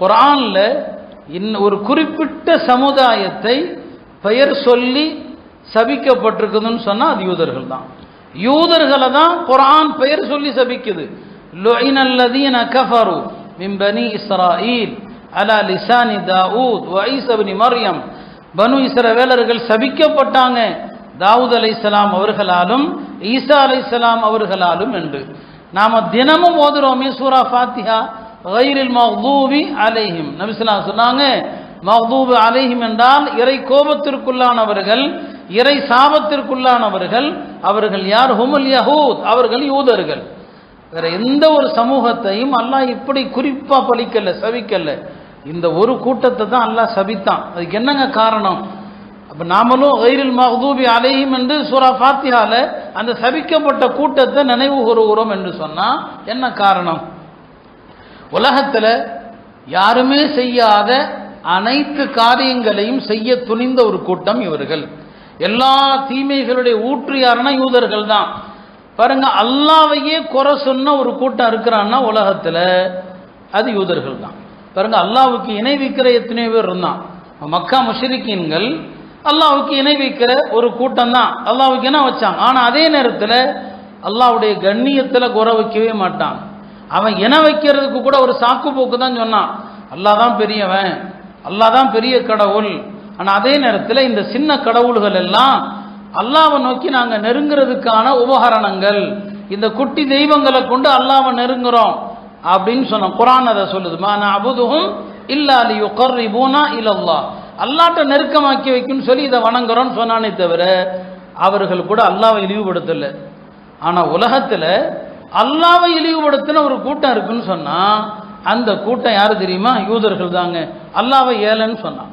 குரானில் இன் ஒரு குறிப்பிட்ட சமுதாயத்தை பெயர் சொல்லி சபிக்கப்பட்டிருக்குதுன்னு சொன்னால் அது யூதர்கள் தான். யூதர்களை தான் குரான் பெயர் சொல்லி சபிக்குது. லுஇனல்லதீன கஃபரு மின் பனி இஸ்ராயில் அலா லிசானி தாவூத் வ மரியம் இப்னு மர்யம். பனு இஸ்ரவேலர்கள் சபிக்கப்பட்டாங்க. தாவூத் அலைஹிஸ்ஸலாம் அவர்களாலும் ஈசா அலைஹிஸ்ஸலாம் அவர்களாலும் என்று. நாம தினமும் ஓதுறோமே சூரா ஃபாத்திஹா. கயிரில் மஹூபி அலைஹிம். நபிஸ்லாம் சொன்னாங்க மஹூபு அலைஹிம் என்றால் இறை கோபத்திற்குள்ளானவர்கள் இறை சாபத்திற்குள்ளானவர்கள் அவர்கள் யார்? ஹுமுல் யஹூத் அவர்கள் யூதர்கள். வேற எந்த ஒரு சமூகத்தையும் அல்லாஹ் இப்படி குறிப்பா பலிக்கல சவிக்கல. இந்த ஒரு கூட்டத்தை தான் அல்லாஹ் சபித்தான். அதுக்கு என்னங்க காரணம்? அப்ப நாமளும் கைரில் மஹூபி அலைஹிம் என்று சூரா ஃபாத்திஹால அந்த சபிக்கப்பட்ட கூட்டத்தை நினைவு கூறுகிறோம் என்று சொன்னா என்ன காரணம்? உலகத்தில் யாருமே செய்யாத அனைத்து காரியங்களையும் செய்ய துணிந்த ஒரு கூட்டம் இவர்கள். எல்லா தீமைகளுடைய ஊற்று யாருன்னா யூதர்கள் தான். பாருங்க அல்லாவையே குறை சொன்ன ஒரு கூட்டம் இருக்கிறான்னா உலகத்தில் அது யூதர்கள் தான். பாருங்க அல்லாவுக்கு இணை வைக்கிற எத்தனையோ பேர் இருந்தான். மக்கா முஷரிக்கீன்கள் அல்லாவுக்கு இணை வைக்கிற ஒரு கூட்டம் தான். அல்லாவுக்கு என்ன வச்சாங்க? ஆனால் அதே நேரத்தில் அல்லாவுடைய கண்ணியத்தில் குறை வைக்கவே மாட்டான் அவன் இன வைக்கிறதுக்கு கூட ஒரு சாக்கு போக்கு தான் சொன்னான். அல்லா தான் பெரியவன். அல்லாஹ் தான் பெரிய கடவுள். ஆனால் அதே நேரத்தில் இந்த சின்ன கடவுள்கள் எல்லாம் அல்லாவை நோக்கி நாங்கள் நெருங்குறதுக்கான உபகரணங்கள். இந்த குட்டி தெய்வங்களை கொண்டு அல்லாவை நெருங்குறோம் அப்படின்னு சொன்னோம். குரான் அதை சொல்லுதுமா நான் அபுதுகும் இல்லா அலி பூனா இல்லல்லா அல்லாட்ட நெருக்கமாக்கி வைக்கும்னு சொல்லி இதை வணங்குறோம்னு சொன்னானே தவிர அவர்கள் கூட அல்லாவை இழிவுபடுத்தலை. ஆனால் உலகத்தில் அல்லாவை இழிவுபடுத்தின ஒரு கூட்டம் இருக்குன்னு சொன்னால் அந்த கூட்டம் யார் தெரியுமா? யூதர்கள் தாங்க. அல்லாவை ஏலன்னு சொன்னான்.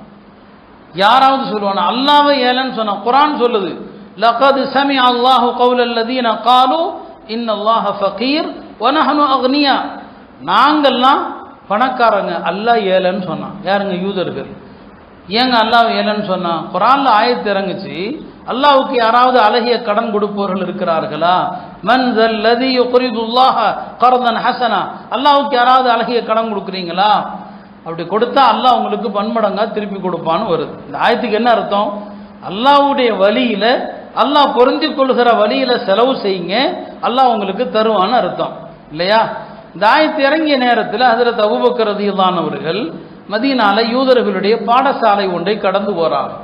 யாராவது சொல்லுவானா அல்லாவை ஏலன்னு சொன்னான். குரான் சொல்லுது லகது சமி அல்லாஹு கவுல் அல்லதீன காலு இன்னல்லாஹ ஃபகீர் ஒனஹனு அக்னியா. நாங்கள்லாம் பணக்காரங்க அல்லாஹ் ஏலன்னு சொன்னான். யாருங்க? யூதர்கள். ஏங்க அல்லாஹ் ஏலன்னு சொன்னான்? குரானில் ஆயத்து இறங்குச்சு அல்லாவுக்கு யாராவது அழகிய கடன் கொடுப்பவர்கள் இருக்கிறார்களா? மன் லதி யுக்ரிதுல்லாஹ கர்தன் ஹசனா. அல்லாஹ்வுக்கு யாராவது அழகிய கடன் கொடுக்குறீங்களா? அப்படி கொடுத்தா அல்லாஹ் உங்களுக்கு பன்மடங்கா திருப்பி கொடுப்பான்னு வருது. இந்த ஆயத்துக்கு என்ன அர்த்தம்? அல்லாஹ்வுடைய வழியில அல்லாஹ் பொருந்தி கொள்கிற வழியில செலவு செய்யுங்க அல்லாஹ் உங்களுக்கு தருவான்னு அர்த்தம். இல்லையா? இந்த ஆயத்து இறங்கிய நேரத்தில் அதில் அபுபக்கர் மதியனால யூதர்களுடைய பாடசாலை ஒன்றை கடந்து போகிறார்கள்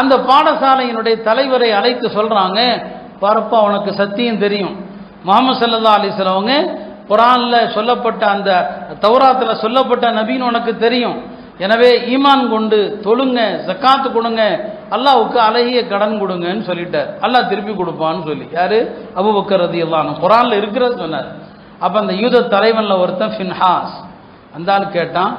அந்த பாடசாலையினுடைய தலைவரை அழைத்து சொல்கிறாங்க பரப்பா உனக்கு சத்தியம் தெரியும். முகமது சல்லா அலிஸ்லவங்க குரானில் சொல்லப்பட்ட அந்த தௌராத்தில் சொல்லப்பட்ட நபின்னு உனக்கு தெரியும். எனவே ஈமான் கொண்டு தொழுங்க ஜக்காத்து கொடுங்க அல்லாவுக்கு அழகிய கடன் கொடுங்கன்னு சொல்லிட்டார். அல்லாஹ் திருப்பி கொடுப்பான்னு சொல்லி. யாரு? அபுபக்கர் ரதி அல்லான்னு குரானில் இருக்கிறது சொன்னார். அப்போ அந்த யூத தலைவனில் ஒருத்தன் ஃபின்ஹாஸ். அந்த ஆள் கேட்டான்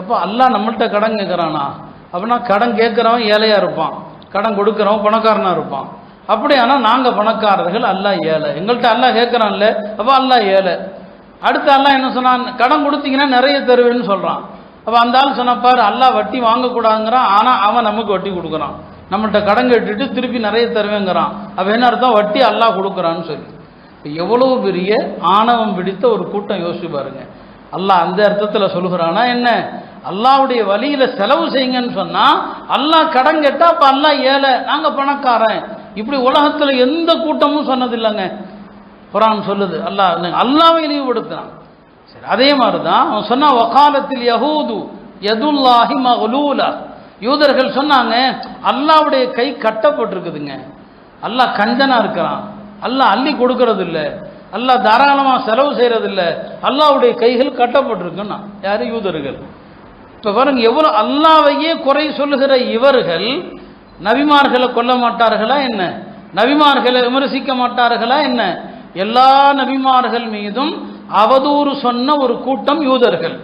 எப்போ அல்லாஹ் நம்மள்ட்ட கடன் கேட்குறானா அப்படின்னா கடன் கேட்குறவன் ஏழையாக இருப்பான். கடன் கொடுக்குறவன் பணக்காரனாக இருப்பான். அப்படி ஆனால் நாங்கள் பணக்காரர்கள் அல்லா ஏழை. எங்கள்கிட்ட அல்லாஹ் கேட்குறான்ல அப்போ அல்லா ஏழை. அடுத்து அல்லா என்ன சொன்னான்? கடன் கொடுத்தீங்கன்னா நிறைய தருவேன்னு சொல்கிறான் அப்போ அந்த ஆள் சொன்ன பாரு வட்டி வாங்கக்கூடாதுங்கிறான் ஆனால் அவன் நமக்கு வட்டி கொடுக்குறான். நம்மகிட்ட கடன் கேட்டுட்டு திருப்பி நிறைய தருவேங்கிறான். அப்போ என்ன அர்த்தம்? வட்டி அல்லாஹ் கொடுக்குறான்னு சொல்லி. எவ்வளோ பெரிய ஆணவம் பிடித்த ஒரு கூட்டம் யோசிச்சு பாருங்கள் அல்லாஹ் அந்த அர்த்தத்தில் சொல்லுகிறானா என்ன? அல்லாவுடைய வழியில் செலவு செய்யுங்கன்னு சொன்னால் அல்லாஹ் கடன் கேட்டால் அப்போ அல்லாஹ் ஏழை நாங்கள் பணக்காரன். இப்படி உலகத்தில் எந்த கூட்டமும் சொன்னது இல்லைங்க குரான் சொல்லுது அல்லாஹ் அல்லாவை இழிவுபடுத்தினான் சரி அதே மாதிரி தான் அவன் சொன்னா வக்காலத்தில் யஹூது எதுல்லாஹி மகலூலா யூதர்கள் சொன்னாங்க அல்லாவுடைய கை கட்டப்பட்டிருக்குதுங்க. அல்லாஹ் கஞ்சனா இருக்கிறான். அல்லாஹ் அள்ளி கொடுக்கறது இல்லை அல்லாஹ் தாராளமாக செலவு செய்கிறதில்ல இல்லை அல்லாவுடைய கைகள் கட்டப்பட்டிருக்குன்னா யார்? யூதர்கள். இப்போ பாருங்க எவ்வளோ அல்லாவையே குறை சொல்லுகிற இவர்கள் நபிமார்களை கொல்ல மாட்டார்களா என்ன? நபிமார்களை விமர்சிக்க மாட்டார்களா என்ன? எல்லா நபிமார்கள் மீதும் அவதூறு சொன்ன ஒரு கூட்டம் யூதர்கள்.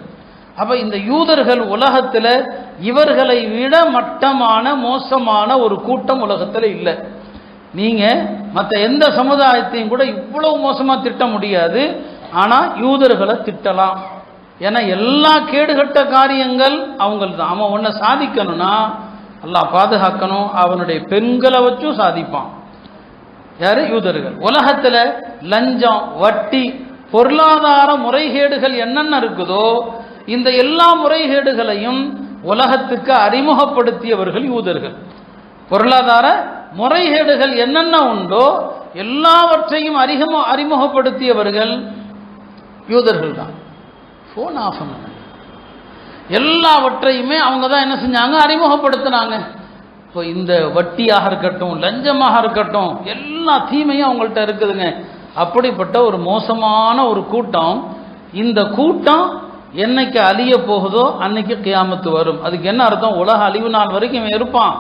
அப்போ இந்த யூதர்கள் உலகத்தில் இவர்களை விட மட்டமான மோசமான ஒரு கூட்டம் உலகத்தில் இல்லை. நீங்கள் மற்ற எந்த சமுதாயத்தையும் கூட இவ்வளவு மோசமாக திட்ட முடியாது. ஆனால் யூதர்களை திட்டலாம். ஏன்னா எல்லா கேடுகட்ட காரியங்கள் அவங்களுக்கு தான் அவன் ஒன்றை சாதிக்கணும்னா எல்லாம் பாதுகாக்கணும். அவனுடைய பெண்களை வச்சும் சாதிப்பான். யார்? யூதர்கள். உலகத்தில் லஞ்சம் வட்டி பொருளாதார முறைகேடுகள் என்னென்ன இருக்குதோ இந்த எல்லா முறைகேடுகளையும் உலகத்துக்கு அறிமுகப்படுத்தியவர்கள் யூதர்கள். பொருளாதார முறைகேடுகள் என்னென்ன உண்டோ எல்லாவற்றையும் அறிமுக அறிமுகப்படுத்தியவர்கள் யூதர்கள் தான் ஃபோன் ஆஃப் எல்லாவற்றையுமே அவங்க தான் என்ன செஞ்சாங்க? அறிமுகப்படுத்தினாங்க. இப்போ இந்த வட்டியாக இருக்கட்டும் லஞ்சமாக இருக்கட்டும் எல்லா தீமையும் அவங்கள்ட்ட இருக்குதுங்க. அப்படிப்பட்ட ஒரு மோசமான ஒரு கூட்டம் இந்த கூட்டம் என்னைக்கு அழிய போகுதோ அன்னைக்கு கியாமத்து வரும். அதுக்கு என்ன அர்த்தம்? உலக அழிவு நாள் வரைக்கும் இவன் இருப்பான்.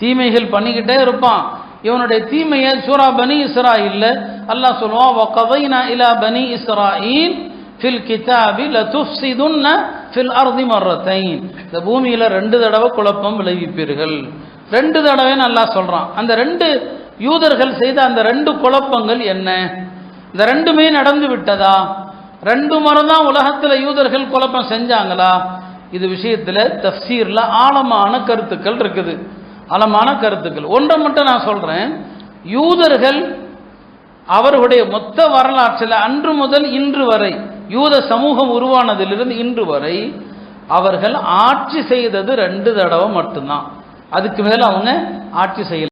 தீமைகள் பண்ணிக்கிட்டே இருப்பான். இவனுடைய தீமையை சூரா பனி இஸ்ராயில் அல்லாஹ் சொல்லுவான் வகதைனா இலா பனி இஸ்ராயில் ஃபில் கிதாபி லதுஃப்சிதுன்ன ஃபில் அர்தி மர்ரத்தைன். இந்த பூமியில் ரெண்டு தடவை குழப்பம் விளைவிப்பீர்கள். ரெண்டு தடவை நல்லா சொல்கிறான் அந்த ரெண்டு யூதர்கள் செய்த அந்த ரெண்டு குழப்பங்கள் என்ன? இந்த ரெண்டுமே நடந்து விட்டதா? ரெண்டு முறை தான் உலகத்தில் யூதர்கள் குழப்பம் செஞ்சாங்களா? இது விஷயத்தில் தஃசீரில் ஆழமான கருத்துக்கள் இருக்குது. ஆழமான கருத்துக்கள். ஒன்றை மட்டும் நான் சொல்கிறேன் யூதர்கள் அவர்களுடைய மொத்த வரலாற்றில் அன்று முதல் இன்று வரை யூத சமூகம் உருவானதிலிருந்து இன்று வரை அவர்கள் ஆட்சி செய்தது ரெண்டு தடவை மட்டும்தான். அதுக்கு மேலே அவங்க ஆட்சி செய்யல.